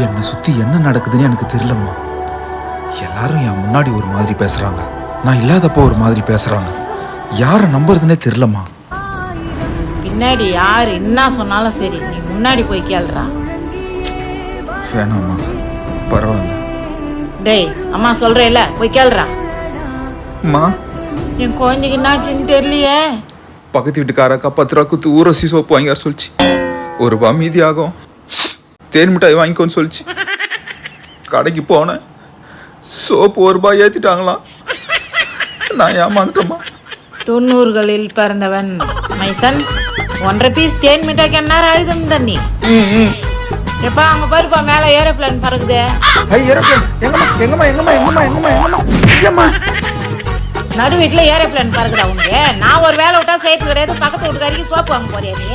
என்னை சுத்தி என்ன நடக்குதுன்னு எனக்கு தெரியலம்மா. எல்லாரும் என் முன்னாடி ஒரு மாதிரி பேசுறாங்க. நான் இல்லாதப்போ ஒரு மாதிரி பேசுறாங்க. யாரை நம்புறதுனே தெரியலம்மா. பின்னாடி யார் என்ன சொன்னாலும் சரி நீ முன்னாடி போய் கேளுடா. வேணாம்மா. பரவாயில்ல. டேய் அம்மா சொல்றேல போய் கேளுடா. அம்மா என் குழந்தைக்கு என்னாச்சுன்னு தெரியலையே. பக்கத்து வீட்டுக்காரக்கா பத்து ரூபா குத்து ஊரசி சோப்பு வாங்கி சொல்லிச்சு. ஒரு ரூபா மீதி ஆகும். தேன் மிட்டாய் வாங்கிக்கோன்னு சொல்லிச்சு. கடைக்கு போனேன். சோப்பு ஒரு ரூபாய் ஏற்றிட்டாங்களாம் நான் ஏமாந்துட்டேம்மா. தொண்ணூறுகளில் பிறந்தவன் மைசன் ஒன்றரை பீஸ் தேன் மிட்டாய்க்கு என்ன அழுதும் தண்ணி எப்பா அங்க பாருப்பா மேல ஏரோப்ளேன் பறக்குதே. ஐ ஏரோப்ளேன் எங்கம்மா எங்கம்மா எங்கம்மா எங்கம்மா எங்கம்மா எங்கம்மா? ஐயம்மா நடு வீட்டுல ஏரோப்ளேன் பறக்குதா உனக்கு. நான் ஒரு வேலை விட்டா சேர்த்து கிடையாது பக்கத்து வீட்டுக்காரிக்கு சோப்பு வாங்க போறியா நீ?